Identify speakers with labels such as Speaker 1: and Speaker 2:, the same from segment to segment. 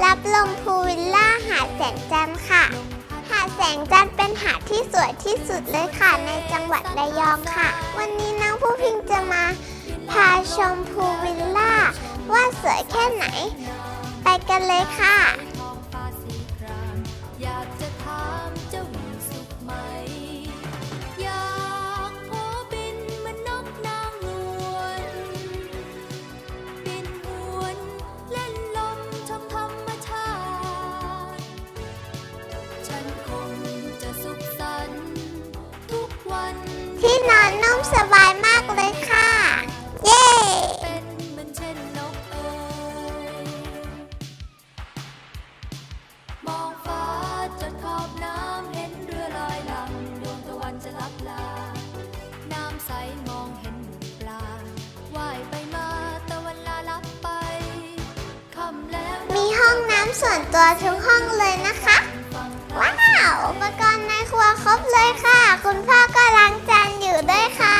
Speaker 1: รับลมพูวิลล่าหาดแสงจันทร์ค่ะ หาดแสงจันทร์เป็นหาดที่สวยที่สุดเลยค่ะในจังหวัดระยองค่ะ วันนี้น้องผู้พิงจะมา พาชมพูวิลล่าว่าสวยแค่ไหน ไปกันเลยค่ะ
Speaker 2: ส่วนตัว
Speaker 1: ทุก
Speaker 2: ห้องเลยนะคะ
Speaker 1: ว้าวอุปกรณ์ในครัวครบเลยค่ะ คุณพ่อก็ล้างจานอยู่ด้วยค่ะ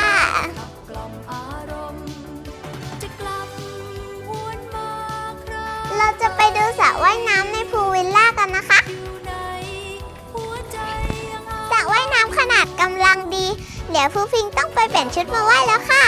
Speaker 1: เราจะไปดูสระว่ายน้ำในพูลวิลล่ากันนะคะสระว่ายน้ำขนาดกำลังดี เดี๋ยวผู้พิงต้องไปเปลี่ยนชุดมาว่ายแล้วค่ะ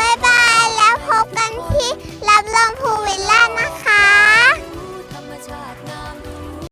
Speaker 2: บายบาย
Speaker 1: แล้วพบกันที่รับอง